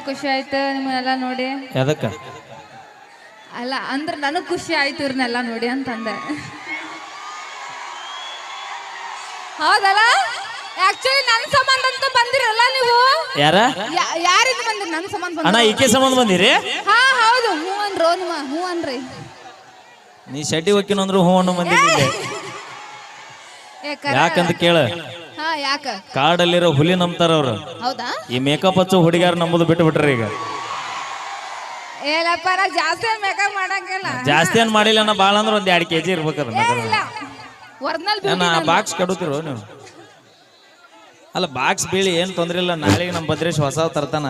ಖುಷಿ ಆಯ್ತು ನಿಮ್ಮನ್ನೆಲ್ಲ ನೋಡಿ. ಎದಕ್ಕ ಅಲ್ಲ ಅಂದ್ರೆ ನನಗ್ ಖುಷಿ ಆಯ್ತು ಇವ್ರನ್ನೆಲ್ಲ ನೋಡಿ ಅಂತಂದೆ. ಹೌದಲ್ಲ? ಆಕ್ಚುಲಿ ನನ್ನ ಸಂಬಂಧ ಅಂತ ಬಂದಿರಲ್ಲ ನೀವು? ಯಾರ? ಯಾ- ಯಾರಿಂದ ಬಂದ್ರಿ? ನನ್ನ ಸಂಬಂಧ ಅಣ್ಣ ಈಕೆ ಸಂಬಂಧ ಬಂದಿರಿ? ಹಾ ಹೌದು. ಹೂ ಅನ್ರೋ ನಿಮ್ಮ ಹೂ ಅನ್ರಿ ನೀ ಶೆಡ್ಡಿ ಒಕ್ಕಿನ ಅಂದ್ರು ಹೂ ಅನ್ನೋ. ಏ ಕರೆ. ಯಾಕಂತ ಕೇಳ. ಯಾಕ? ಕಾಡಲ್ಲಿರೋ ಹುಲಿ ನಂಬ್ತಾರ ಅವ್ರು. ಹೌದಾ? ಈ ಮೇಕಪ್ ಹಚ್ಚೋ ಹುಡುಗ್ಯಾರ ನಂಬುದು ಬಿಟ್ಟು ಬಿಟ್ರಿ ಈಗ. ಏಲಪ್ಪ ನಾ ಜಾಸ್ತಿ ಮೇಕಪ್ ಮಾಡಂಗಿಲ್ಲ. ಜಾಸ್ತಿ ಏನ್ ಮಾಡಿಲ್ಲ ನಾ ಬಾಳ ಅಂದ್ರೆ ಒಂದ್ ಎರಡ್ ಕೆಜಿ ಇರ್ಬೇಕದ ಒರಿಜಿನಲ್ ಬಾಕ್ಸ್ ಕಡುತ್ತಿರೋ ನೀವು? ಅಲ್ಲ ಬಾಕ್ಸ್ ಬೀಳಿ ಏನ್ ತೊಂದ್ರೆ ಇಲ್ಲ. ನಾಳೆಗೆ ನಮ್ಮ ಭದ್ರೇಶ್ ಹೊಸ ತರ್ತಾನ.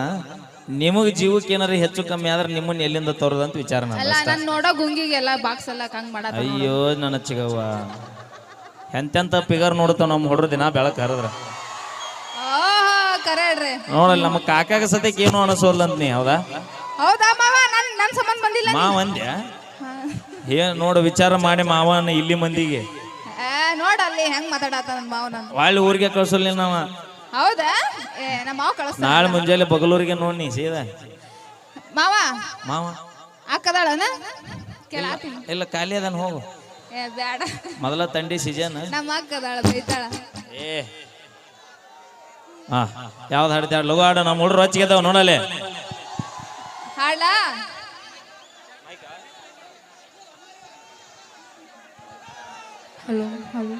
ನಿಮಗ್ ಜೀವಕ್ಕೆ ಏನಾರ ಹೆಚ್ಚು ಕಮ್ಮಿ ಆದ್ರೆ ನಿಮ್ಮನ್ನ ಎಲ್ಲಿಂದ ತೋರದಂತ ವಿಚಾರ ಅಲ್ಲ ನಾನು ನೋಡೋ ಗುಂಗಿಗೆಲ್ಲ ಬಾಕ್ಸ್ ಎಲ್ಲ ಹಂಗ್ ಮಾಡತ್ತ ಅಯ್ಯೋ ನನ್ನ ಚಿಗವ್ವ. ಎಂತೆಂತ ಪಿಗರ್ ನೋಡ್ತಾವ ನಮ್ಮ ಹುಡ್ರ ದಿನ ಬೆಳಕ್ ಹರಿದ್ರ? ಓಹೋ ಕರೆ ಹೇಳ್ರಿ. ನೋಡಲ್ಲ ನಮ್ಮ ಕಾಕಾಗ ಸದ್ಯಕ್ಕೆ ಏನು ಅನಿಸೋಲ್ಲ ಅಂತ ನೀ ಹೌದಾ? ಹೌದಾ ಮಾವ? ನನ್ ನನ್ ಸಂಬಂಧ ಬಂದಿಲ್ಲ ಮಾವ ಅಂದ್ಯ? ಏನ್ ನೋಡು ವಿಚಾರ ಮಾಡಿ ಮಾವನ ಇಲ್ಲಿ ಮಂದಿಗೆ. ಏ ಅಲ್ಲಿ ಹೆಂಗ್ ಮಾತಾಡತ್ತ ನನ್ ಮಾವ ನಾನು. ಒಳ್ಳೆ ಊರಿಗೆ ಕಳ್ಸಲ್ಲ ನಾವ ಹೌದಾ? ಏ ನಮ್ಮ ಮಾವ ಕಳಿಸ್ತಾನ ನಾಳೆ ಮುಂಜಾನೆ ಬಗಲೂರಿಗೆ ನೋಡಿ ಸೀದಾ. ಮಾವ? ಮಾವ. ಅಕ್ಕದಾಳನ ಕೇಳಾತೀನಿ ಇಲ್ಲ ಖಾಲಿ ಅದನ್ ಹೋಗು. ಏ ಬೇಡ ಮೊದಲ ತಂಡಿ ನಮ್ಮ ಬೈತಾಳ ಏ. ಹಾ ಯಾವ್ದು ಹಾಡ್ತಾಳ ಲಗು ಹಾಡ ನಮ್ಮ ಹುಡುಗರು ಹಚ್ಚಿಗೆದಾವ ನೋಡಲೆ. Hello hello.